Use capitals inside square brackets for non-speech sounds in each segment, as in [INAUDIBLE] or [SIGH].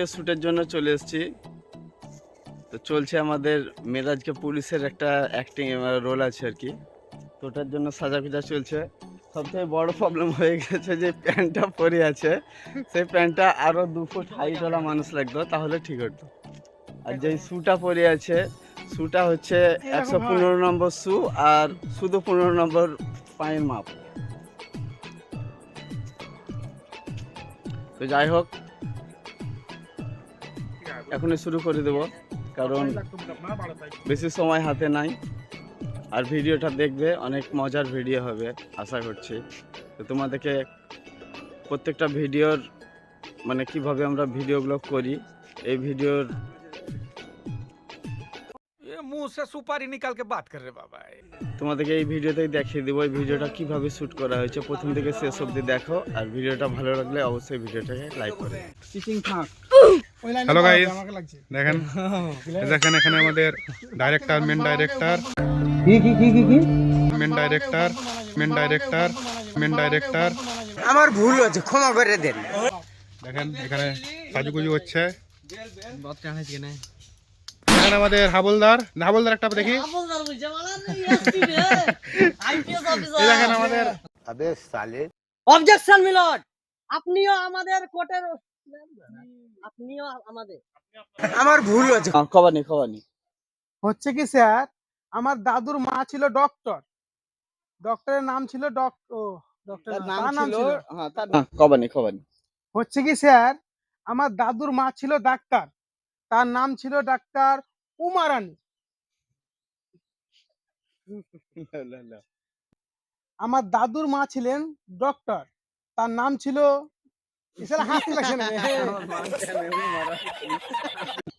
Video শ্যুটের জন্য চলে এসেছি। তো চলছে আমাদের মেরাজকে পুলিশের একটা অ্যাক্টিং রোল আছে আর কি। তো ওটার জন্য সাজা পিজা চলছে। সবথেকে বড় প্রবলেম হয়ে গেছে যে প্যান্টটা পরে আছে। সেই প্যান্টটা আরও দু ফুট হাইটওয়ালা মানুষ লাগতো, তাহলে ঠিক হতো। আর যেই শ্যুটা পরে আছে শ্যুটা হচ্ছে একশো পনেরো নম্বর শ্যু আর শুধু পনেরো নম্বর পায়ের মাপ। তো যাই হোক এখনই শুরু করে দেব কারণ বেশি সময় হাতে নাই। আর ভিডিওটা দেখবে অনেক মজার ভিডিও হবে আশা করছি। তো তোমাদেরকে প্রত্যেকটা ভিডিওর মানে কীভাবে আমরা ভিডিও ব্লগ করি এই ভিডিওর মুসে রে বাবা তোমাদেরকে এই ভিডিওতেই দেখিয়ে দেবো এই ভিডিওটা কীভাবে শ্যুট করা হয়েছে। প্রথম থেকে শেষ অব্দি দেখো আর ভিডিওটা ভালো লাগলে অবশ্যই ভিডিওটাকে লাইক করে ফাঁক হ্যালো গাইস দেখেন [LAUGHS] দেখেন এখানে আমাদের ডাইরেক্টর মেন ডাইরেক্টর কি কি কি কি main director main director main director আমার ভুল হয়েছে ক্ষমা করে দেন। দেখেন এখানে সাজুগুজু হচ্ছে। এখানে আমাদের হাবলদার। হাবলদার একটা দেখি। দেখেন আমাদের। অবজেকশন মিলট আপনিও আমাদের কোর্টের আপনিও আমাদের। আমার ভুল হয়েছে। হচ্ছে কি স্যার আমার দাদুর মা ছিল ডক্টর ডক্টরের নাম ছিল ডক্টর নাম। হ্যাঁ তার হচ্ছে কি স্যার আমার দাদুর মা ছিল ডাক্তার। তার নাম ছিল ডাক্তার উমারানী। আমার দাদুর মা ছিলেন ডক্টর তার নাম ছিল [LAUGHS]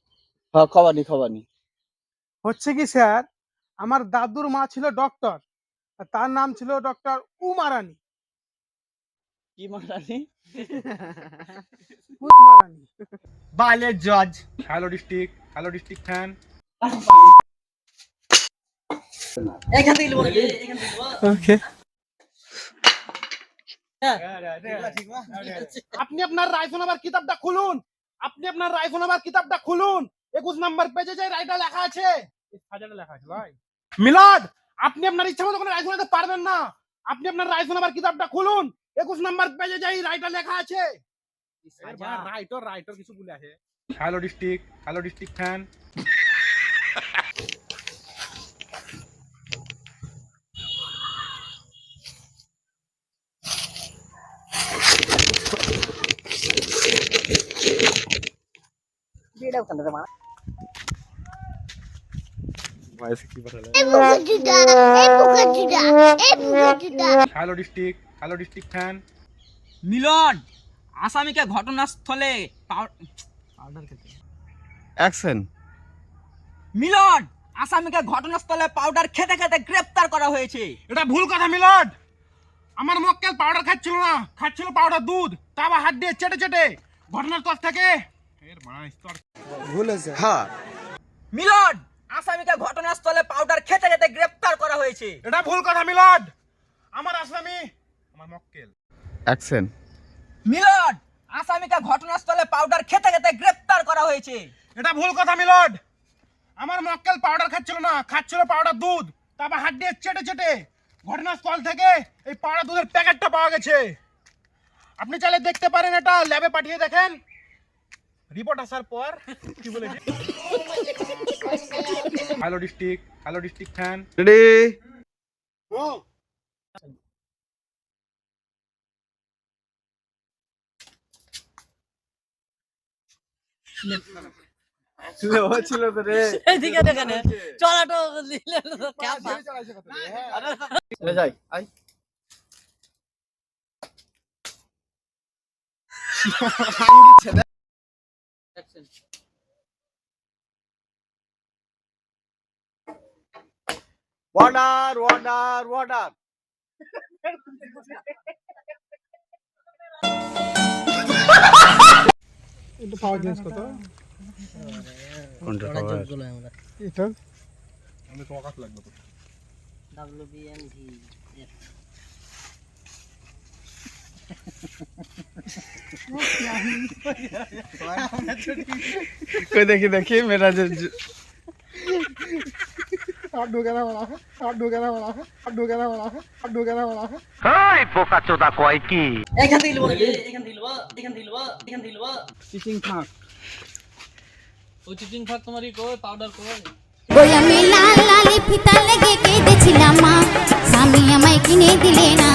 হ্যাঁ। খবরনি খবরনি হচ্ছে কি স্যার আমার দাদুর মা ছিল ডক্টর তার নাম ছিল ডক্টর উমারানী। কি মারানি? [LAUGHS] উমারানী। জজ hello district hello district fan এখান থেকে? ওকে হ্যাঁ। আপনি আপনার রায় শোনাবার কিতাবটা খুলুন। আপনি আপনার রায় শোনাবার কিতাবটা খুলুন। একুশ নাম্বার পেজে যে রায়টা লেখা আছে। লেখা আছে ভাই। মিলাদ আপনি আপনার ইচ্ছা মতো কোনো শোনাতে পারবেন না। আপনি আপনার রায় শোনাবার কিতাবটা খুলুন। একুশ নাম্বার পেজে যে রায়টা লেখা আছে। রাইটর রাইটর কিছু বলে আছে hello district hello district fan fan Milan আসামিকে ঘটনাস্থলে অ্যাকশন মিলন আসামিকে ঘটনাস্থলে পাউডার খেতে খেতে গ্রেফতার করা হয়েছে। এটা ভুল কথা মিলাদ আমার মক্কেল পাউডার খাচ্ছিল না। খাচ্ছিল পাউডার দুধ। তা আবার হাত দিয়ে চেটে চেটে। ঘটনার তথ্য থেকে হ্যাঁ। মিলন আসামিকে ঘটনাস্থলে পাউডার খেতে খেতে গ্রেফতার করা হয়েছে। এটা ভুল কথা মিলাদ আমার আসামি আমার মক্কেল। অ্যাকশন মিলন আসামিকে ঘটনাস্থলে পাউডার খেতে খেতে গ্রেফতার করা হয়েছে। এটা ভুল কথা মিলাদ আমার মক্কেল পাউডার খাচ্ছিল না খাচ্ছিল পাউডার দুধ। তারপর হাত দিয়ে চেটে চেটে ঘটনাস্থল থেকে এই পাউডার দুধের প্যাকেটটা পাওয়া গেছে। আপনি চাইলে দেখতে পারেন এটা ল্যাবে পাঠিয়ে দেখেন। রিপোর্ট আসার পর কি বলে hello district hello district fan ready ছিল তো রে এইদিকে দেখেন চলাটো লিখলে ক্যাপা। চলে যাই আই। অর্ডার অর্ডার অর্ডার এটা পাওয়া জিনিস কত কোনটা বড় জোরগুলো আমরা। এটা আমি তোমার কাছে লাগবে তো WBNV কই দেখি দেখি মেরাজের জ- হাত ঢুকে না বলা হাত ঢুকে না বলা হাত ঢুকে না বলা হাত ঢুকে না বলা এখান থেকে লিবো নাকি এখান থেকে লিবো এখান থেকে লিবো এখান থেকে লিবো চিচিং ফাঁক ওই চিচিং ফাক তোমারই কই পাউডার কই ওই আমি লাল লালি ফিতা লেগে কেঁদেছিলাম মা স্বামী আমায় কিনে দিলে না